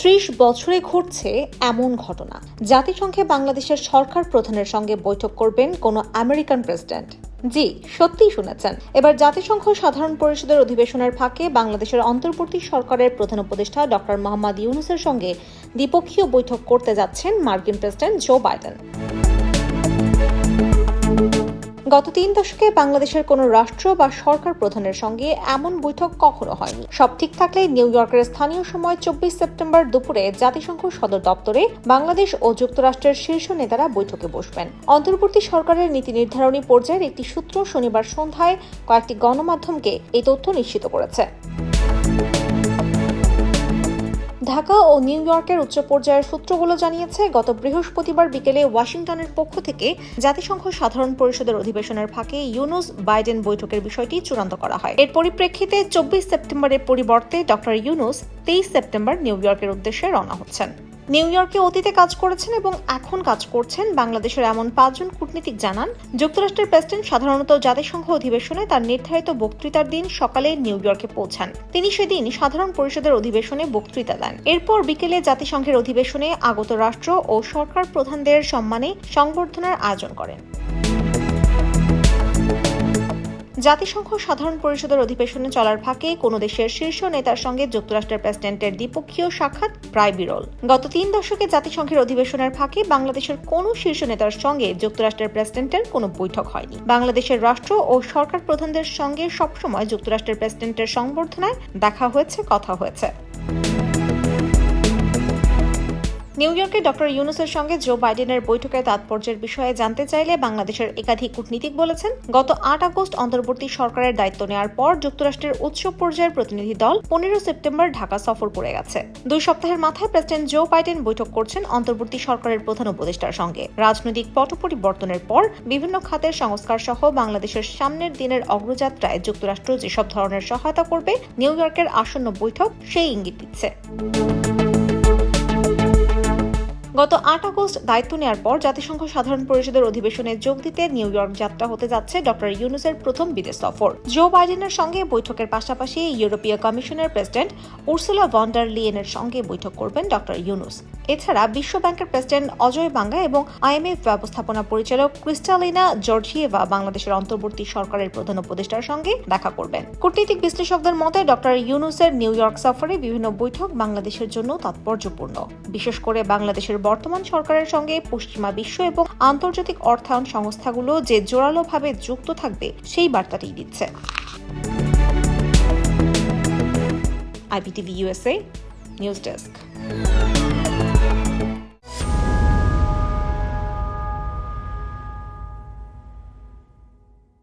ত্রিশ বছরে ঘটছে এমন ঘটনা। জাতিসংঘে বাংলাদেশের সরকার প্রধানের সঙ্গে বৈঠক করবেন কোনো আমেরিকান প্রেসিডেন্ট। জি সত্যি শুনেছেন। এবার জাতিসংঘ সাধারণ পরিষদের অধিবেশনের ফাঁকে বাংলাদেশের অন্তর্বর্তী সরকারের প্রধান উপদেষ্টা ডক্টর মোহাম্মদ ইউনুসের সঙ্গে দ্বিপক্ষীয় বৈঠক করতে যাচ্ছেন মার্কিন প্রেসিডেন্ট জো বাইডেন। গত তিন দশকে বাংলাদেশের কোনো রাষ্ট্র বা সরকার প্রধানের সঙ্গে এমন বৈঠক কখনো হয়নি। সব ঠিক থাকলে নিউ ইয়র্কের স্থানীয় সময় চব্বিশ সেপ্টেম্বর দুপুরে জাতিসংঘ সদর দপ্তরে বাংলাদেশ ও যুক্তরাষ্ট্রের শীর্ষ নেতারা বৈঠকে বসবেন। অন্তর্বর্তী সরকারের নীতি নির্ধারণী পর্যায়ের একটি সূত্র শনিবার সন্ধ্যায় কয়েকটি গণমাধ্যমকে এই তথ্য নিশ্চিত করেছে। ঢাকা ও নিউ ইয়র্কের উচ্চ পর্যায়ের সূত্রগুলো জানিয়েছে, গত বৃহস্পতিবার বিকেলে ওয়াশিংটনের পক্ষ থেকে জাতিসংঘ সাধারণ পরিষদের অধিবেশনের ফাঁকে ইউনুস বাইডেন বৈঠকের বিষয়টি চূড়ান্ত করা হয়। এর পরিপ্রেক্ষিতে চব্বিশ সেপ্টেম্বরের পরিবর্তে ডক্টর ইউনুস তেইশ সেপ্টেম্বর নিউ ইয়র্কের উদ্দেশ্যে রওনা হচ্ছেন। নিউ ইয়র্কে অতীতে কাজ করেছেন এবং এখন কাজ করছেন বাংলাদেশের এমন পাঁচজন কূটনীতিক জানান। যুক্তরাষ্ট্রের প্রেসিডেন্ট সাধারণত জাতিসংঘ অধিবেশনে তার নির্ধারিত বক্তৃতার দিন সকালে নিউ ইয়র্কে পৌঁছান। তিনি সেদিন সাধারণ পরিষদের অধিবেশনে বক্তৃতা দেন। এরপর বিকেলে জাতিসংঘের অধিবেশনে আগত রাষ্ট্র ও সরকার প্রধানদের সম্মানে সংবর্ধনার আয়োজন করেন। জাতিসংঘ সাধারণ পরিষদের অধিবেশনে চলার ফাঁকে কোনো দেশের শীর্ষ নেতার সঙ্গে যুক্তরাষ্ট্রের প্রেসিডেন্টের দ্বিপক্ষীয় সাক্ষাৎ প্রায় বিরল। গত তিন দশকে জাতিসংঘের অধিবেশনের ফাঁকে বাংলাদেশের কোনো শীর্ষ নেতার সঙ্গে যুক্তরাষ্ট্রের প্রেসিডেন্টের কোনো বৈঠক হয়নি। বাংলাদেশের রাষ্ট্র ও সরকার প্রধানদের সঙ্গে সবসময় যুক্তরাষ্ট্রের প্রেসিডেন্টের সংবর্ধনায় দেখা হয়েছে, কথা হয়েছে। নিউ ইয়র্কে ডক্টর ইউনুসের সঙ্গে জো বাইডেনের বৈঠকের তাৎপর্যের বিষয়ে জানতে চাইলে বাংলাদেশের একাধিক কূটনীতিক বলেছেন, গত আট আগস্ট অন্তর্বর্তী সরকারের দায়িত্ব নেওয়ার পর যুক্তরাষ্ট্রের উচ্চ পর্যায়ের প্রতিনিধি দল পনেরো সেপ্টেম্বর ঢাকা সফর করে গেছে। দুই সপ্তাহের মাথায় প্রেসিডেন্ট জো বাইডেন বৈঠক করছেন অন্তর্বর্তী সরকারের প্রধান উপদেষ্টার সঙ্গে। রাজনৈতিক পট পরিবর্তনের পর বিভিন্ন খাতের সংস্কার সহ বাংলাদেশের সামনের দিনের অগ্রযাত্রায় যুক্তরাষ্ট্র যেসব ধরনের সহায়তা করবে, নিউ ইয়র্কের আসন্ন বৈঠক সেই ইঙ্গিত দিচ্ছে। গত আট আগস্ট দায়িত্ব নেওয়ার পর জাতিসংঘ সাধারণ পরিষদের অধিবেশনে যোগ দিতে নিউ ইয়র্ক যাত্রা হতে যাচ্ছে ডক্টর ইউনুসের প্রথম বিদেশ সফর। জো বাইডেনের সঙ্গে বৈঠকের পাশাপাশি ইউরোপীয় কমিশনের প্রেসিডেন্ট উর্সুলা ভন্ডার লিয়েনের সঙ্গে বৈঠক করবেন ডক্টর ইউনুস। এছাড়া বিশ্ব ব্যাংকের প্রেসিডেন্ট অজয় বাঙ্গা এবং আইএমএফ ব্যবস্থাপনা পরিচালক ক্রিস্টালিনা জর্জিয়েভা বাংলাদেশের অন্তর্বর্তী সরকারের প্রধান উপদেষ্টার সঙ্গে দেখা করবেন। কূটনীতিক বিশ্লেষকদের মতে ডক্টর ইউনুসের নিউ ইয়র্ক সফরে বিভিন্ন বৈঠক বাংলাদেশের জন্য তাৎপর্যপূর্ণ। বিশেষ করে বাংলাদেশের বর্তমান সরকারের সঙ্গে পশ্চিমা বিশ্ব এবং আন্তর্জাতিক অর্থায়ন সংস্থাগুলো যে জোরালোভাবে যুক্ত থাকবে, সেই বার্তাটি দিচ্ছে। IPTV USA news desk.